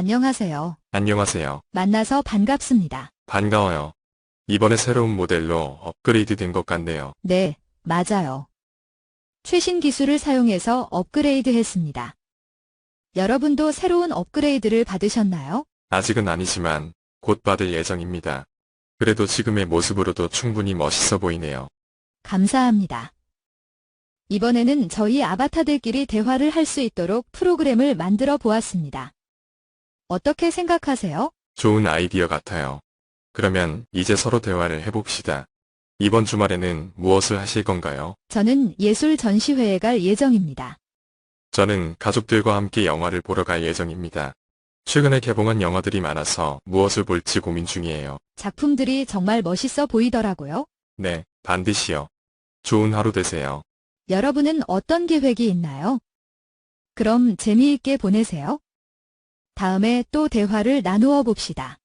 안녕하세요. 안녕하세요. 만나서 반갑습니다. 반가워요. 이번에 새로운 모델로 업그레이드 된 것 같네요. 네, 맞아요. 최신 기술을 사용해서 업그레이드 했습니다. 여러분도 새로운 업그레이드를 받으셨나요? 아직은 아니지만 곧 받을 예정입니다. 그래도 지금의 모습으로도 충분히 멋있어 보이네요. 감사합니다. 이번에는 저희 아바타들끼리 대화를 할 수 있도록 프로그램을 만들어 보았습니다. 어떻게 생각하세요? 좋은 아이디어 같아요. 그러면 이제 서로 대화를 해봅시다. 이번 주말에는 무엇을 하실 건가요? 저는 예술 전시회에 갈 예정입니다. 저는 가족들과 함께 영화를 보러 갈 예정입니다. 최근에 개봉한 영화들이 많아서 무엇을 볼지 고민 중이에요. 작품들이 정말 멋있어 보이더라고요. 네, 반드시요. 좋은 하루 되세요. 여러분은 어떤 계획이 있나요? 그럼 재미있게 보내세요. 다음에 또 대화를 나누어 봅시다.